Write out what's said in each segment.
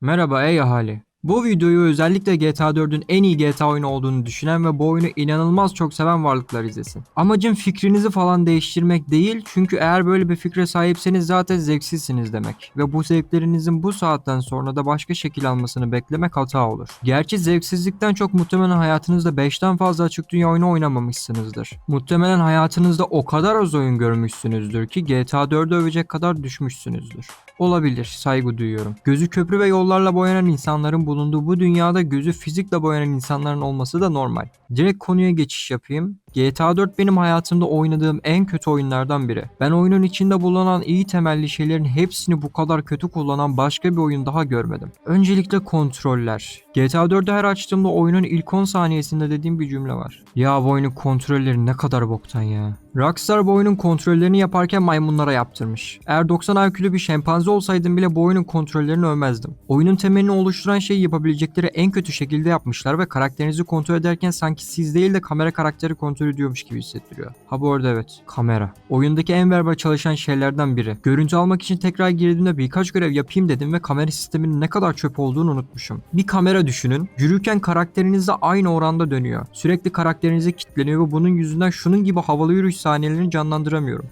Merhaba ey ahali. Bu videoyu özellikle GTA 4'ün en iyi GTA oyunu olduğunu düşünen ve bu oyunu inanılmaz çok seven varlıklar izlesin. Amacım fikrinizi falan değiştirmek değil çünkü eğer böyle bir fikre sahipseniz zaten zevksizsiniz demek. Ve bu zevklerinizin bu saatten sonra da başka şekil almasını beklemek hata olur. Gerçi zevksizlikten çok muhtemelen hayatınızda 5'ten fazla açık dünya oyunu oynamamışsınızdır. Muhtemelen hayatınızda o kadar az oyun görmüşsünüzdür ki GTA 4'ü övecek kadar düşmüşsünüzdür. Olabilir, saygı duyuyorum. Gözü köprü ve yollarla boyanan insanların bulunduğu bu dünyada gözü fizikle boyanan insanların olması da normal. Direkt konuya geçiş yapayım. GTA 4 benim hayatımda oynadığım en kötü oyunlardan biri. Ben oyunun içinde bulunan iyi temelli şeylerin hepsini bu kadar kötü kullanan başka bir oyun daha görmedim. Öncelikle kontroller. GTA 4'ü her açtığımda oyunun ilk 10 saniyesinde dediğim bir cümle var. Ya bu oyunun kontrolleri ne kadar boktan ya. Rockstar bu oyunun kontrollerini yaparken maymunlara yaptırmış. Eğer 90 IQ'lu bir şempanze olsaydım bile bu oyunun kontrollerini övmezdim. Oyunun temelini oluşturan şeyi yapabilecekleri en kötü şekilde yapmışlar ve karakterinizi kontrol ederken sanki siz değil de kamera karakteri kontrol ediyormuş gibi hissettiriyor. Ha bu arada evet, kamera. Oyundaki en berbat çalışan şeylerden biri. Görüntü almak için tekrar girdiğimde birkaç görev yapayım dedim ve kamera sisteminin ne kadar çöp olduğunu unutmuşum. Bir kamera düşünün, yürürken karakterinizle aynı oranda dönüyor. Sürekli karakterinize kilitleniyor ve bunun yüzünden şunun gibi havalı yürüyüş sahnelerini canlandıramıyorum.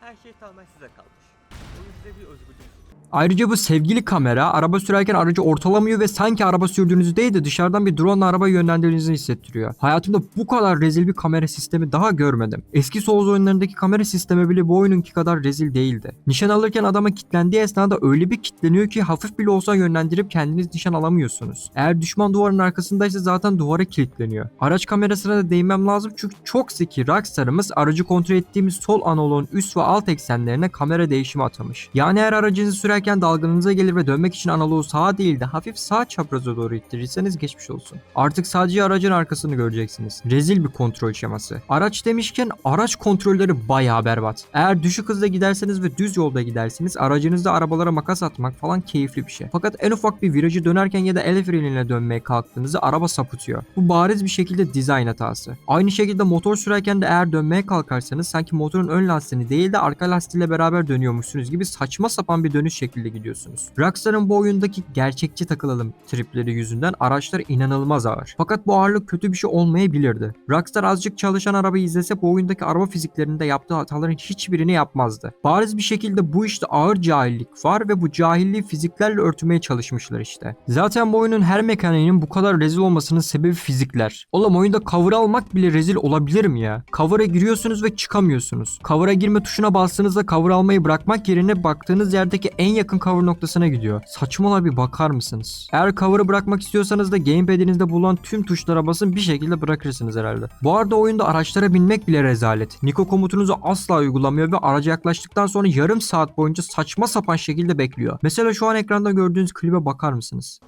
Her şey tamamen size kalmış. Oyun size bir sunuyor. Ayrıca bu sevgili kamera araba sürerken aracı ortalamıyor ve sanki araba sürdüğünüzü değil de dışarıdan bir drone arabayı yönlendirdiğinizi hissettiriyor. Hayatımda bu kadar rezil bir kamera sistemi daha görmedim. Eski Souls oyunlarındaki kamera sistemi bile bu oyununki kadar rezil değildi. Nişan alırken adama kilitlendiği esnada öyle bir kilitleniyor ki hafif bile olsa yönlendirip kendiniz nişan alamıyorsunuz. Eğer düşman duvarın arkasındaysa zaten duvara kilitleniyor. Araç kamerasına da değinmem lazım çünkü çok zeki Rockstar'ımız aracı kontrol ettiğimiz sol analoğun üst ve alt eksenlerine kamera değişimi atamış. Yani eğer aracınızı sürerken dalgınıza gelir ve dönmek için analoğu sağa değil de hafif sağ çapraza doğru ittirirseniz geçmiş olsun. Artık sadece aracın arkasını göreceksiniz. Rezil bir kontrol şeması. Araç demişken araç kontrolleri bayağı berbat. Eğer düşük hızda giderseniz ve düz yolda giderseniz aracınızda arabalara makas atmak falan keyifli bir şey. Fakat en ufak bir virajı dönerken ya da el freniyle dönmeye kalktığınızda araba sapıtıyor. Bu bariz bir şekilde dizayn hatası. Aynı şekilde motor sürerken de eğer dönmeye kalkarsanız sanki motorun ön lastiğini değil de arka lastiğiyle beraber dönüyormuşsunuz gibi saçma sapan bir dönüş şekilde gidiyorsunuz. Rockstar'ın bu oyundaki gerçekçi takılalım tripleri yüzünden araçlar inanılmaz ağır. Fakat bu ağırlık kötü bir şey olmayabilirdi. Rockstar azıcık çalışan arabayı izlese bu oyundaki araba fiziklerinde yaptığı hataların hiçbirini yapmazdı. Bariz bir şekilde bu işte ağır cahillik var ve bu cahilliği fiziklerle örtmeye çalışmışlar işte. Zaten bu oyunun her mekaniğinin bu kadar rezil olmasının sebebi fizikler. Oğlum oyunda cover almak bile rezil olabilir mi ya? Cover'a giriyorsunuz ve çıkamıyorsunuz. Cover'a girme tuşuna bastığınızda cover almayı bırakmak yerine baktığınız yerdeki en yakın cover noktasına gidiyor. Saçmalar bir bakar mısınız? Eğer cover'ı bırakmak istiyorsanız da gamepad'inizde bulunan tüm tuşlara basın bir şekilde bırakırsınız herhalde. Bu arada oyunda araçlara binmek bile rezalet. Niko komutunuzu asla uygulamıyor ve araca yaklaştıktan sonra yarım saat boyunca saçma sapan şekilde bekliyor. Mesela şu an ekranda gördüğünüz klibe bakar mısınız?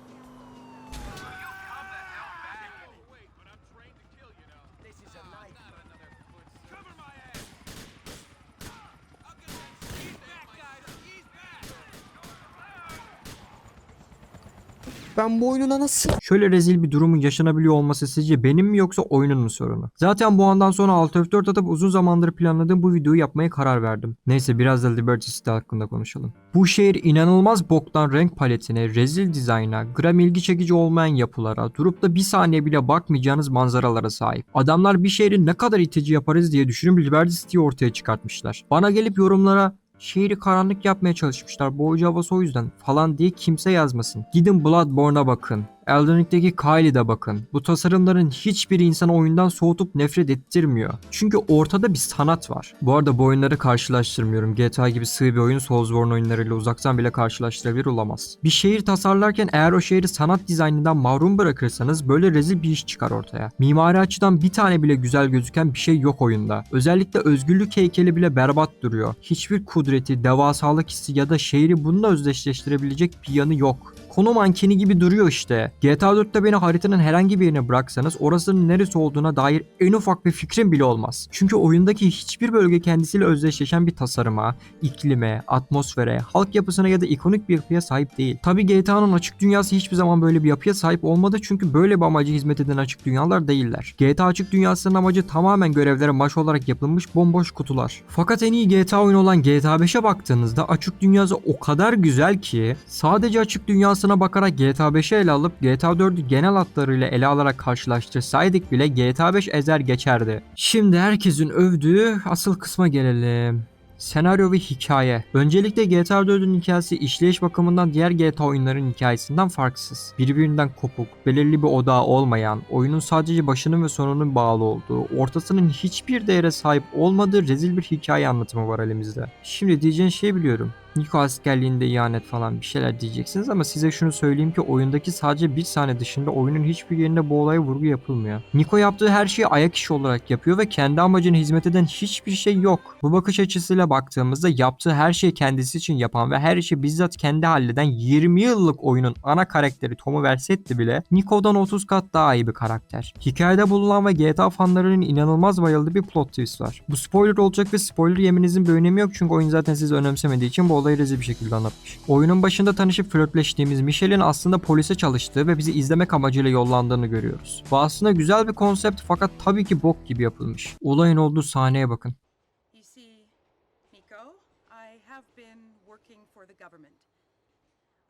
Ben bu oyunun anası. Şöyle rezil bir durumun yaşanabiliyor olması sizce benim mi yoksa oyunun mu sorunu? Zaten bu andan sonra Alt F4 atıp uzun zamandır planladığım bu videoyu yapmaya karar verdim. Neyse biraz da Liberty City hakkında konuşalım. Bu şehir inanılmaz boktan renk paletine, rezil dizayna, gram ilgi çekici olmayan yapılara, durup da bir saniye bile bakmayacağınız manzaralara sahip. Adamlar bir şehri ne kadar itici yaparız diye düşünüp Liberty City'yi ortaya çıkartmışlar. Bana gelip yorumlara Şehri karanlık yapmaya çalışmışlar. Boğucu havası o yüzden falan diye kimse yazmasın. Gidin Bloodborne'a bakın. Elden Ring'deki Kylie'de bakın. Bu tasarımların hiçbiri insanı oyundan soğutup nefret ettirmiyor. Çünkü ortada bir sanat var. Bu arada bu oyunları karşılaştırmıyorum. GTA gibi sığ bir oyun Soulsborne oyunlarıyla uzaktan bile karşılaştırabilir olamaz. Bir şehir tasarlarken eğer o şehri sanat dizaynından mahrum bırakırsanız böyle rezil bir iş çıkar ortaya. Mimari açıdan bir tane bile güzel gözüken bir şey yok oyunda. Özellikle özgürlük heykeli bile berbat duruyor. Hiçbir kudreti, devasalık hissi ya da şehri bununla özdeşleştirebilecek bir yanı yok konu mankeni gibi duruyor işte. GTA 4'te beni haritanın herhangi bir yerine bıraksanız orasının neresi olduğuna dair en ufak bir fikrim bile olmaz. Çünkü oyundaki hiçbir bölge kendisiyle özdeşleşen bir tasarıma, iklime, atmosfere, halk yapısına ya da ikonik bir yapıya sahip değil. Tabi GTA'nın açık dünyası hiçbir zaman böyle bir yapıya sahip olmadı çünkü böyle bir amacı hizmet eden açık dünyalar değiller. GTA açık dünyasının amacı tamamen görevlere maş olarak yapılmış bomboş kutular. Fakat en iyi GTA oyunu olan GTA 5'e baktığınızda açık dünyası o kadar güzel ki sadece açık dünyasına bakarak GTA 5'i ele alıp GTA 4'ü genel hatlarıyla ele alarak karşılaştırsaydık bile GTA 5 ezer geçerdi. Şimdi herkesin övdüğü asıl kısma gelelim. Senaryo ve hikaye. Öncelikle GTA 4'ün hikayesi işleyiş bakımından diğer GTA oyunların hikayesinden farksız. Birbirinden kopuk, belirli bir odağı olmayan, oyunun sadece başının ve sonunun bağlı olduğu, ortasının hiçbir değere sahip olmadığı rezil bir hikaye anlatımı var elimizde. Şimdi diyeceğin şey biliyorum. Niko askerliğinde ihanet falan bir şeyler diyeceksiniz ama size şunu söyleyeyim ki oyundaki sadece bir sahne dışında oyunun hiçbir yerinde bu olaya vurgu yapılmıyor. Niko yaptığı her şeyi ayak işi olarak yapıyor ve kendi amacına hizmet eden hiçbir şey yok. Bu bakış açısıyla baktığımızda yaptığı her şeyi kendisi için yapan ve her işi bizzat kendi halleden 20 yıllık oyunun ana karakteri Tom'u Versetti bile Niko'dan 30 kat daha iyi bir karakter. Hikayede bulunan ve GTA fanlarının inanılmaz bayıldığı bir plot twist var. Bu spoiler olacak ve spoiler yeminizin bir önemi yok çünkü oyun zaten sizi önemsemediği için bu olayı rezil bir şekilde anlatmış. Oyunun başında tanışıp flörtleştiğimiz Michelle'in aslında polise çalıştığı ve bizi izlemek amacıyla yollandığını görüyoruz. Bu aslında güzel bir konsept fakat tabii ki bok gibi yapılmış. Olayın olduğu sahneye bakın.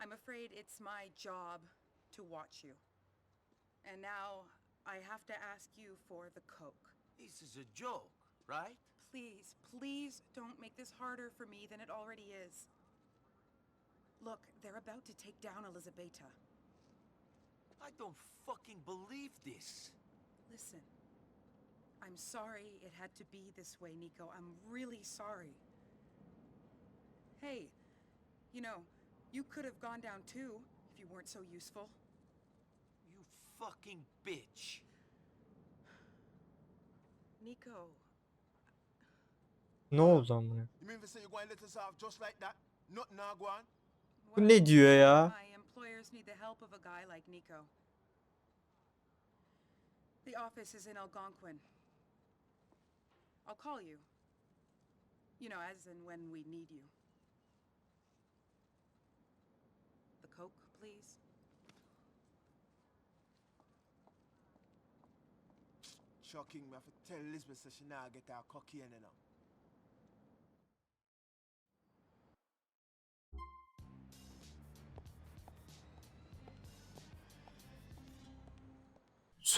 I'm afraid it's my job to watch you. And now I have to ask you for the Coke. This is a joke, right? Please, please don't make this harder for me than it already is. Look, they're about to take down Elizabeta. I don't fucking believe this. Listen, I'm sorry it had to be this way, Nico. I'm really sorry. Hey, you know, you could have gone down too if you weren't so useful. You fucking bitch. Nico, Ne oldu amına? Bu ne diyor ya? The office is in Algonquin. I'll call you. You know, as and when we need you. The Coke, please. Shocking, me tell Elizabeth so she now get our cocky and.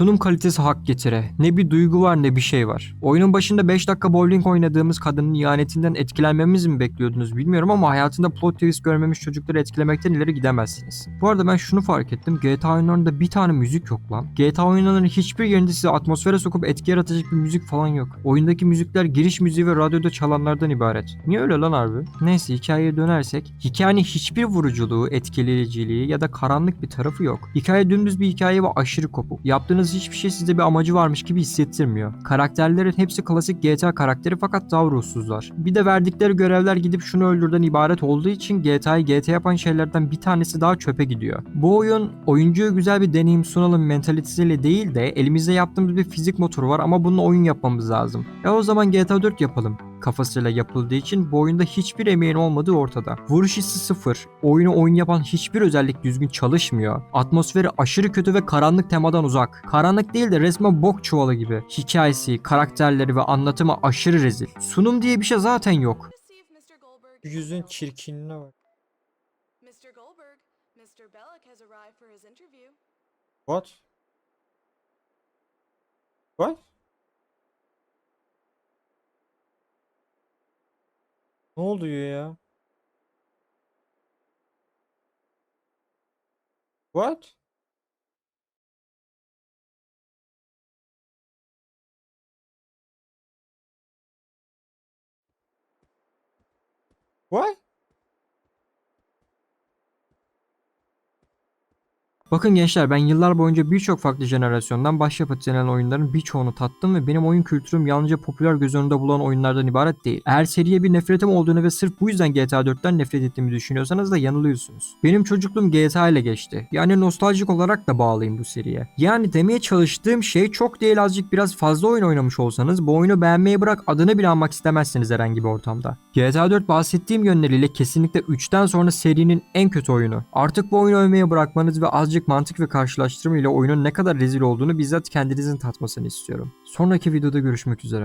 Sunum kalitesi hak getire. Ne bir duygu var ne bir şey var. Oyunun başında 5 dakika bowling oynadığımız kadının ihanetinden etkilenmemizi mi bekliyordunuz bilmiyorum ama hayatında plot twist görmemiş çocukları etkilemekten ileri gidemezsiniz. Bu arada ben şunu fark ettim. GTA oyunlarında bir tane müzik yok lan. GTA oyunlarının hiçbir yerinde size atmosfere sokup etki yaratacak bir müzik falan yok. Oyundaki müzikler giriş müziği ve radyoda çalanlardan ibaret. Niye öyle lan harbi? Neyse hikayeye dönersek. Hikayenin hiçbir vuruculuğu, etkileyiciliği ya da karanlık bir tarafı yok. Hikaye dümdüz bir hikaye ve aşırı kopuk. Yaptığınız hiçbir şey size bir amacı varmış gibi hissettirmiyor. Karakterlerin hepsi klasik GTA karakteri fakat daha ruhsuzlar. Bir de verdikleri görevler gidip şunu öldürden ibaret olduğu için GTA'yı GTA yapan şeylerden bir tanesi daha çöpe gidiyor. Bu oyun oyuncuya güzel bir deneyim sunalım mentalitesiyle değil de elimizde yaptığımız bir fizik motoru var ama bununla oyun yapmamız lazım. E o zaman GTA 4 yapalım kafasıyla yapıldığı için bu oyunda hiçbir emeğin olmadığı ortada. Vuruş hissi sıfır, oyunu oyun yapan hiçbir özellik düzgün çalışmıyor, atmosferi aşırı kötü ve karanlık temadan uzak. Karanlık değil de resmen bok çuvalı gibi. Hikayesi, karakterleri ve anlatımı aşırı rezil. Sunum diye bir şey zaten yok. Receive Mr. Goldberg. Yüzün çirkinliğine bak. Mr. Goldberg, Ne oluyor ya? What? What? Bakın gençler ben yıllar boyunca birçok farklı jenerasyondan başyapıt denilen oyunların birçoğunu tattım ve benim oyun kültürüm yalnızca popüler göz önünde bulan oyunlardan ibaret değil. Eğer seriye bir nefretim olduğunu ve sırf bu yüzden GTA 4'ten nefret ettiğimi düşünüyorsanız da yanılıyorsunuz. Benim çocukluğum GTA ile geçti. Yani nostaljik olarak da bağlıyım bu seriye. Yani demeye çalıştığım şey çok değil azıcık biraz fazla oyun oynamış olsanız bu oyunu beğenmeyi bırak adını bile anmak istemezsiniz herhangi bir ortamda. GTA 4 bahsettiğim yönleriyle kesinlikle 3'ten sonra serinin en kötü oyunu. Artık bu oyunu övmeye bırakmanız ve azıcık mantık ve karşılaştırma ile oyunun ne kadar rezil olduğunu bizzat kendinizin tatmasını istiyorum. Sonraki videoda görüşmek üzere.